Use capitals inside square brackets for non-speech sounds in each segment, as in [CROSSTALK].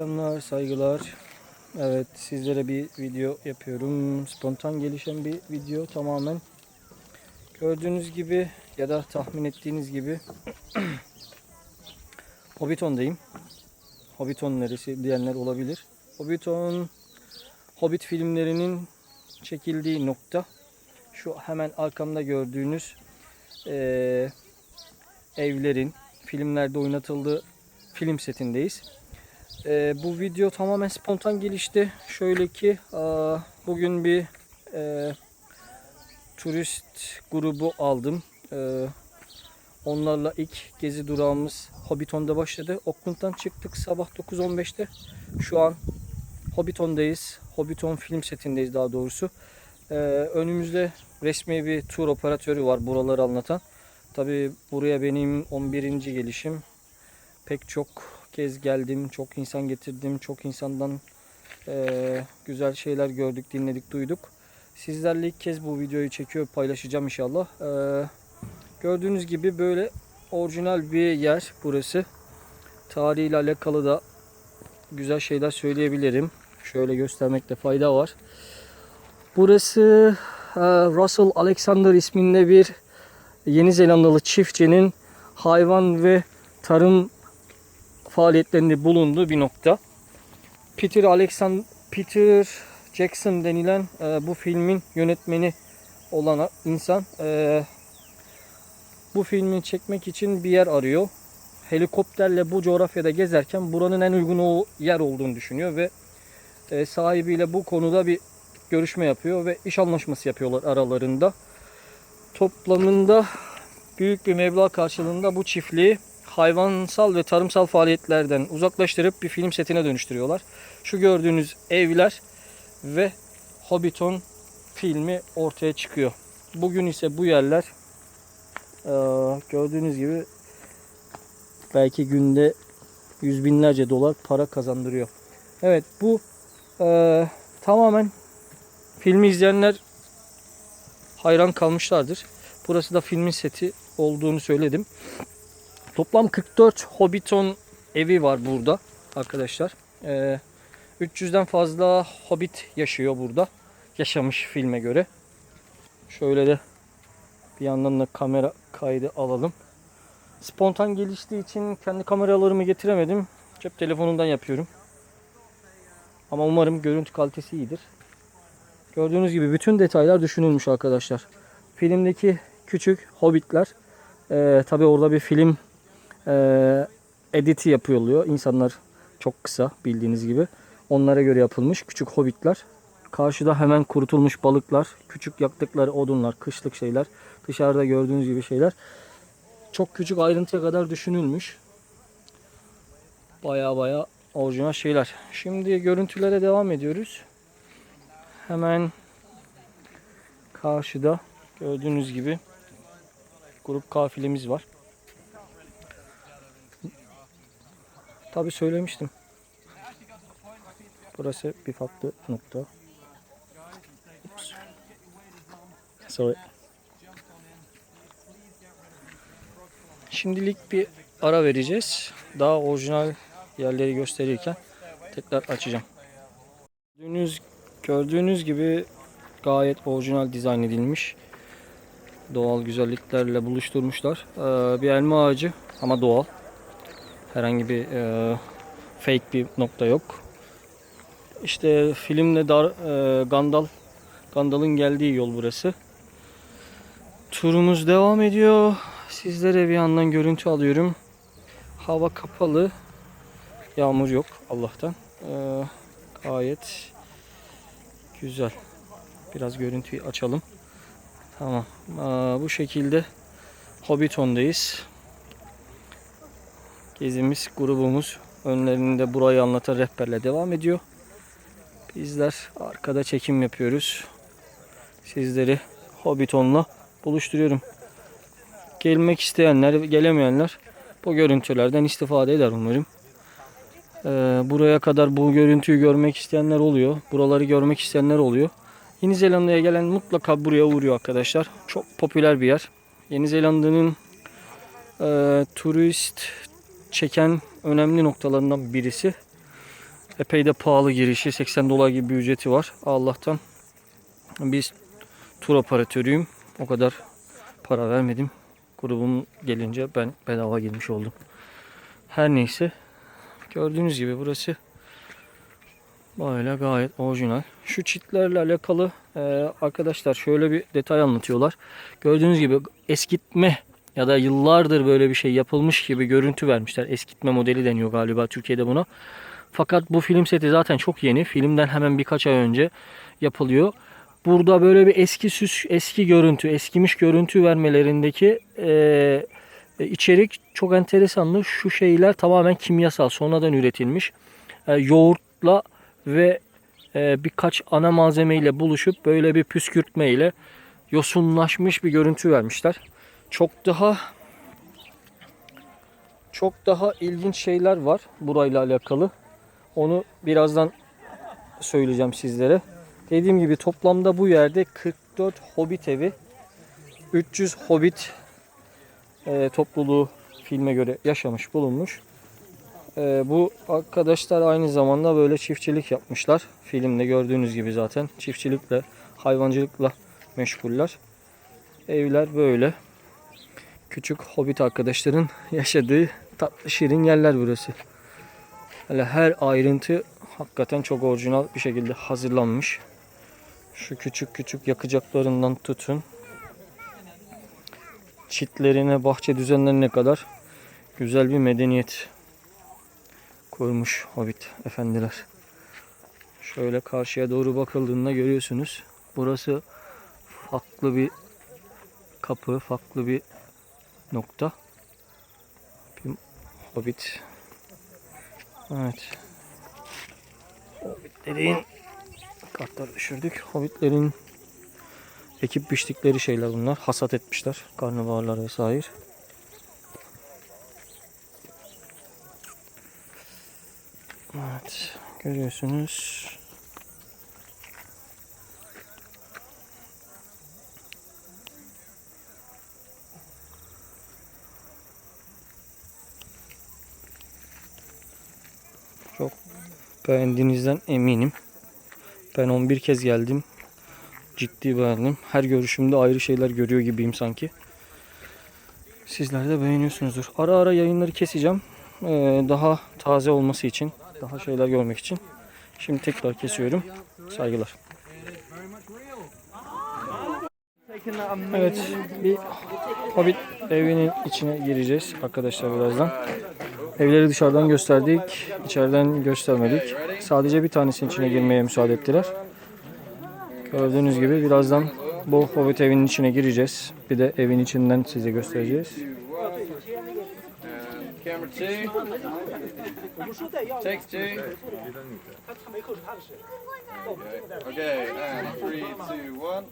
Selamlar, saygılar. Evet, sizlere bir video yapıyorum. Spontan gelişen bir video tamamen. Gördüğünüz gibi ya da tahmin ettiğiniz gibi [CLEARS THROAT] Hobbiton'dayım. Hobbiton neresi diyenler olabilir. Hobbiton Hobbit filmlerinin çekildiği nokta şu hemen arkamda gördüğünüz eee, evlerin filmlerde oynatıldığı film setindeyiz. Ee, bu video tamamen spontan gelişti. Şöyle ki aa, bugün bir e, turist grubu aldım. Ee, onlarla ilk gezi durağımız Hobbiton'da başladı. Auckland'dan çıktık sabah 9.15'te. Şu an Hobbiton'dayız. Hobbiton film setindeyiz daha doğrusu. Ee, önümüzde resmi bir tur operatörü var buraları anlatan. Tabi buraya benim 11. gelişim. Pek çok kez geldim, çok insan getirdim, çok insandan eee, güzel şeyler gördük, dinledik, duyduk. Sizlerle ilk kez bu videoyu çekiyor, paylaşacağım inşallah. Eee, gördüğünüz gibi böyle orijinal bir yer burası. Tarihiyle alakalı da güzel şeyler söyleyebilirim. Şöyle göstermekte fayda var. Burası eee, Russell Alexander isminde bir Yeni Zelandalı çiftçinin hayvan ve tarım faaliyetlerinde bulunduğu bir nokta. Peter Alexander Peter Jackson denilen e, bu filmin yönetmeni olan insan e, bu filmi çekmek için bir yer arıyor. Helikopterle bu coğrafyada gezerken buranın en uygun o yer olduğunu düşünüyor ve e, sahibiyle bu konuda bir görüşme yapıyor ve iş anlaşması yapıyorlar aralarında. Toplamında büyük bir meblağ karşılığında bu çiftliği hayvansal ve tarımsal faaliyetlerden uzaklaştırıp bir film setine dönüştürüyorlar. Şu gördüğünüz evler ve Hobbiton filmi ortaya çıkıyor. Bugün ise bu yerler eee, gördüğünüz gibi belki günde yüz binlerce dolar para kazandırıyor. Evet bu eee, tamamen filmi izleyenler hayran kalmışlardır. Burası da filmin seti olduğunu söyledim. Toplam 44 Hobbiton evi var burada arkadaşlar. Ee, 300'den fazla Hobbit yaşıyor burada. Yaşamış filme göre. Şöyle de bir yandan da kamera kaydı alalım. Spontan geliştiği için kendi kameralarımı getiremedim. Cep telefonundan yapıyorum. Ama umarım görüntü kalitesi iyidir. Gördüğünüz gibi bütün detaylar düşünülmüş arkadaşlar. Filmdeki küçük hobbitler. Ee, Tabi orada bir film e, editi yapılıyor. İnsanlar çok kısa bildiğiniz gibi. Onlara göre yapılmış küçük hobbitler. Karşıda hemen kurutulmuş balıklar, küçük yaktıkları odunlar, kışlık şeyler. Dışarıda gördüğünüz gibi şeyler. Çok küçük ayrıntıya kadar düşünülmüş. Baya baya orijinal şeyler. Şimdi görüntülere devam ediyoruz. Hemen karşıda gördüğünüz gibi grup kafilemiz var. Tabi söylemiştim. Burası bir farklı nokta. Ups. Sorry. Şimdilik bir ara vereceğiz. Daha orijinal yerleri gösterirken tekrar açacağım. Gördüğünüz, gördüğünüz gibi gayet orijinal dizayn edilmiş. Doğal güzelliklerle buluşturmuşlar. Ee, bir elma ağacı ama doğal. Herhangi bir e, fake bir nokta yok. İşte filmle Dar, e, Gandal Gandal'ın geldiği yol burası. Turumuz devam ediyor. Sizlere bir yandan görüntü alıyorum. Hava kapalı. Yağmur yok Allah'tan. E, gayet güzel. Biraz görüntüyü açalım. Tamam. E, bu şekilde Hobbiton'dayız. Gezimiz, grubumuz önlerinde burayı anlatan rehberle devam ediyor. Bizler arkada çekim yapıyoruz. Sizleri Hobbiton'la buluşturuyorum. Gelmek isteyenler, gelemeyenler bu görüntülerden istifade eder umarım. Ee, buraya kadar bu görüntüyü görmek isteyenler oluyor. Buraları görmek isteyenler oluyor. Yeni Zelanda'ya gelen mutlaka buraya uğruyor arkadaşlar. Çok popüler bir yer. Yeni Zelanda'nın e, turist çeken önemli noktalarından birisi. Epey de pahalı girişi. 80 dolar gibi bir ücreti var. Allah'tan biz tur operatörüyüm. O kadar para vermedim. Grubum gelince ben bedava girmiş oldum. Her neyse. Gördüğünüz gibi burası böyle gayet orijinal. Şu çitlerle alakalı e, arkadaşlar şöyle bir detay anlatıyorlar. Gördüğünüz gibi eskitme ya da yıllardır böyle bir şey yapılmış gibi görüntü vermişler. Eskitme modeli deniyor galiba Türkiye'de buna. Fakat bu film seti zaten çok yeni. Filmden hemen birkaç ay önce yapılıyor. Burada böyle bir eski süs, eski görüntü, eskimiş görüntü vermelerindeki e, içerik çok enteresanlı. Şu şeyler tamamen kimyasal, sonradan üretilmiş. E, yoğurtla ve e, birkaç ana malzemeyle buluşup böyle bir püskürtmeyle yosunlaşmış bir görüntü vermişler. Çok daha çok daha ilginç şeyler var burayla alakalı. Onu birazdan söyleyeceğim sizlere. Dediğim gibi toplamda bu yerde 44 hobbit evi, 300 hobbit e, topluluğu filme göre yaşamış bulunmuş. E, bu arkadaşlar aynı zamanda böyle çiftçilik yapmışlar. Filmde gördüğünüz gibi zaten çiftçilikle, hayvancılıkla meşguller. Evler böyle. Küçük hobbit arkadaşların yaşadığı tatlı şirin yerler burası. Hele her ayrıntı hakikaten çok orijinal bir şekilde hazırlanmış. Şu küçük küçük yakacaklarından tutun. Çitlerine, bahçe düzenlerine kadar güzel bir medeniyet kurmuş Hobbit efendiler. Şöyle karşıya doğru bakıldığında görüyorsunuz. Burası farklı bir kapı, farklı bir nokta. Hobbit. Evet. Hobbitlerin kartları düşürdük. Hobbitlerin ekip biçtikleri şeyler bunlar. Hasat etmişler. Karnabaharlar vesaire. Evet. Görüyorsunuz. Beğendiğinizden eminim. Ben 11 kez geldim. Ciddi beğendim. Her görüşümde ayrı şeyler görüyor gibiyim sanki. Sizler de beğeniyorsunuzdur. Ara ara yayınları keseceğim. Ee, daha taze olması için, daha şeyler görmek için. Şimdi tekrar kesiyorum. Saygılar. Evet, bir Hobbit evinin içine gireceğiz arkadaşlar birazdan. Evleri dışarıdan gösterdik, içeriden göstermedik. Sadece bir tanesinin içine girmeye müsaade ettiler. Gördüğünüz gibi birazdan bu Hobbit evinin içine gireceğiz. Bir de evin içinden size göstereceğiz. Camera two. Take two. Okay, and three, two, one.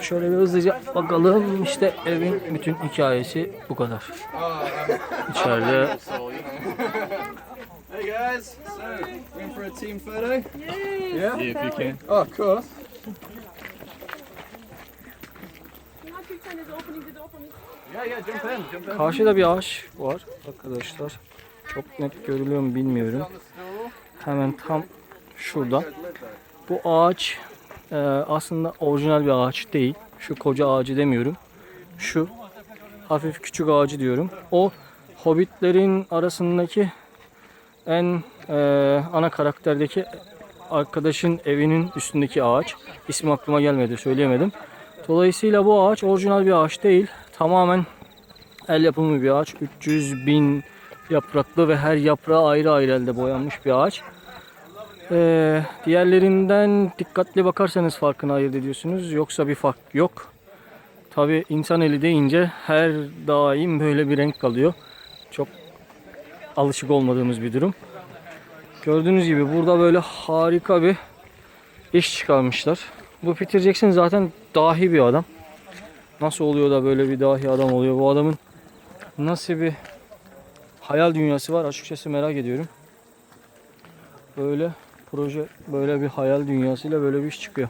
Şöyle bir hızlıca bakalım. İşte evin bütün hikayesi bu kadar. İçeride hey guys, so in for a team photo? Yeah. If you can. Oh, of course. Karşıda bir ağaç var arkadaşlar. Çok net görülüyor mu bilmiyorum. Hemen tam şurada. Bu ağaç e, aslında orijinal bir ağaç değil. Şu koca ağacı demiyorum. Şu hafif küçük ağacı diyorum. O hobbitlerin arasındaki en e, ana karakterdeki arkadaşın evinin üstündeki ağaç. İsmi aklıma gelmedi söyleyemedim. Dolayısıyla bu ağaç orijinal bir ağaç değil. Tamamen el yapımı bir ağaç. 300 bin yapraklı ve her yaprağı ayrı ayrı elde boyanmış bir ağaç. Ee, diğerlerinden dikkatli bakarsanız farkını ayırt ediyorsunuz. Yoksa bir fark yok. Tabi insan eli deyince her daim böyle bir renk kalıyor. Çok alışık olmadığımız bir durum. Gördüğünüz gibi burada böyle harika bir iş çıkarmışlar. Bu Peter Jackson zaten dahi bir adam. Nasıl oluyor da böyle bir dahi adam oluyor? Bu adamın nasıl bir hayal dünyası var açıkçası merak ediyorum. Böyle proje böyle bir hayal dünyasıyla böyle bir iş çıkıyor.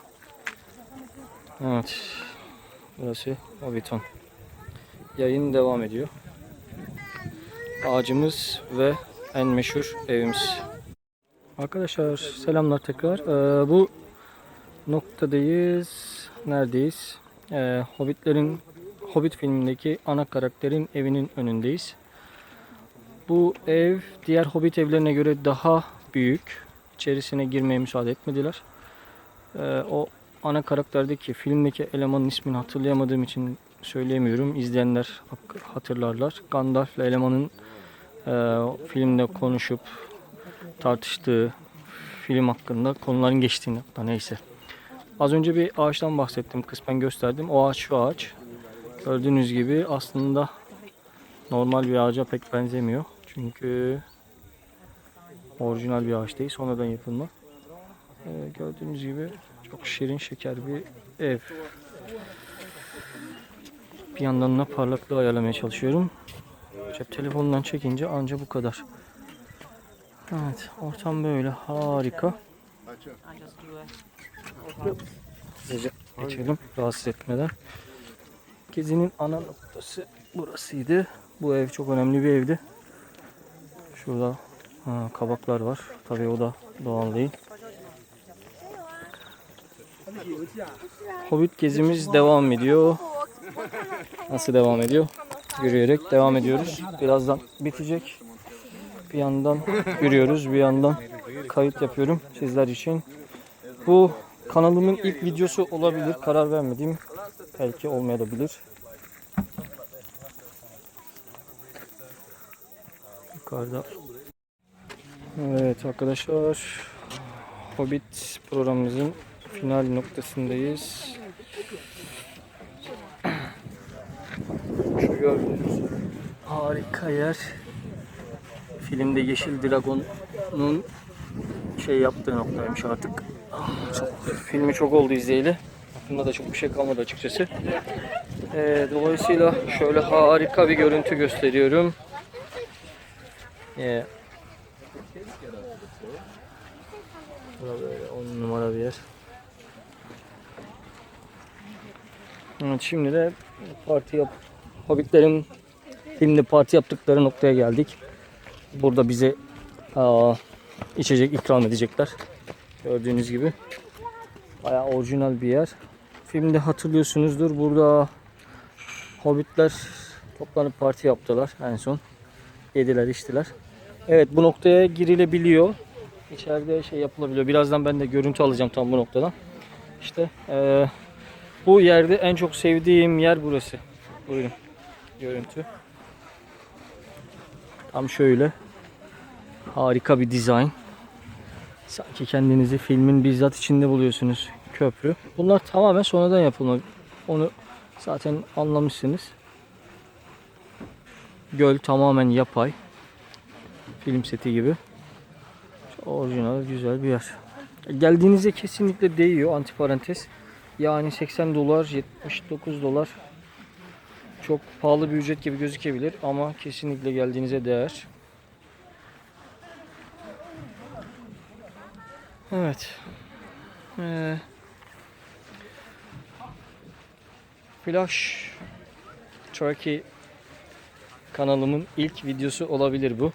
Evet. Burası Hobbiton. Yayın devam ediyor. ağacımız ve en meşhur evimiz. Arkadaşlar selamlar tekrar. Ee, bu noktadayız. Neredeyiz? Ee, Hobbitlerin Hobbit filmindeki ana karakterin evinin önündeyiz. Bu ev diğer Hobbit evlerine göre daha büyük. İçerisine girmeye müsaade etmediler. Ee, o ana karakterdeki filmdeki elemanın ismini hatırlayamadığım için söyleyemiyorum. İzleyenler hatırlarlar. Gandalf'la elemanın e, filmde konuşup tartıştığı film hakkında konuların geçtiğini hatta neyse. Az önce bir ağaçtan bahsettim. Kısmen gösterdim. O ağaç şu ağaç. Gördüğünüz gibi aslında normal bir ağaca pek benzemiyor. Çünkü orijinal bir ağaç değil. Sonradan yapılma. Ee, gördüğünüz gibi çok şirin şeker bir ev. Bir yandan da parlaklığı ayarlamaya çalışıyorum. Cep telefonundan çekince anca bu kadar. Evet, ortam böyle harika. Geçelim rahatsız etmeden. Gezinin ana noktası burasıydı. Bu ev çok önemli bir evdi. Şurada ha, kabaklar var. Tabii o da doğal değil. Hobbit gezimiz devam ediyor. Nasıl devam ediyor? Yürüyerek devam ediyoruz. Birazdan bitecek. Bir yandan yürüyoruz, bir yandan kayıt yapıyorum sizler için. Bu kanalımın ilk videosu olabilir. Karar vermediğim belki olmayabilir. Yukarıda. Evet arkadaşlar. Hobbit programımızın final noktasındayız. [CLEARS THROAT] Şu gördüğünüz harika yer. Filmde Yeşil Dragon'un şey yaptığı noktaymış artık. Ah, Çok, filmi çok oldu izleyeli. Aklımda da çok bir şey kalmadı açıkçası. Ee, dolayısıyla şöyle harika bir görüntü gösteriyorum. Yeah. Bura böyle on numara bir yer. Evet, şimdi de parti yap Hobbitlerin filmde parti yaptıkları noktaya geldik. Burada bize aa, içecek ikram edecekler. Gördüğünüz gibi. Bayağı orijinal bir yer. Filmde hatırlıyorsunuzdur. Burada Hobbitler toplanıp parti yaptılar en son. Yediler, içtiler. Evet bu noktaya girilebiliyor. İçeride şey yapılabiliyor. Birazdan ben de görüntü alacağım tam bu noktadan. İşte eee, bu yerde en çok sevdiğim yer burası. Buyurun. Görüntü. Tam şöyle. Harika bir dizayn. Sanki kendinizi filmin bizzat içinde buluyorsunuz. Köprü. Bunlar tamamen sonradan yapılma. Onu zaten anlamışsınız. Göl tamamen yapay. Film seti gibi. Çok Orijinal güzel bir yer. Geldiğinizde kesinlikle değiyor antiparantez. Yani 80 dolar 79 dolar çok pahalı bir ücret gibi gözükebilir ama kesinlikle geldiğinize değer. Evet. Ee, Flash Turkey kanalımın ilk videosu olabilir bu.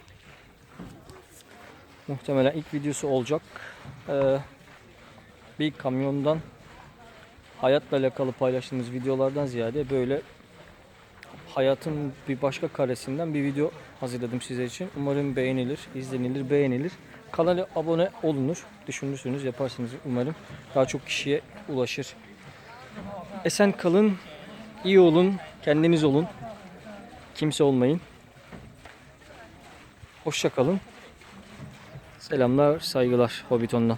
Muhtemelen ilk videosu olacak. Ee, bir kamyondan hayatla alakalı paylaştığımız videolardan ziyade böyle hayatın bir başka karesinden bir video hazırladım sizler için. Umarım beğenilir, izlenilir, beğenilir. Kanala abone olunur. Düşünürsünüz, yaparsınız umarım. Daha çok kişiye ulaşır. Esen kalın, iyi olun, kendiniz olun. Kimse olmayın. Hoşça kalın. Selamlar, saygılar Hobbiton'dan.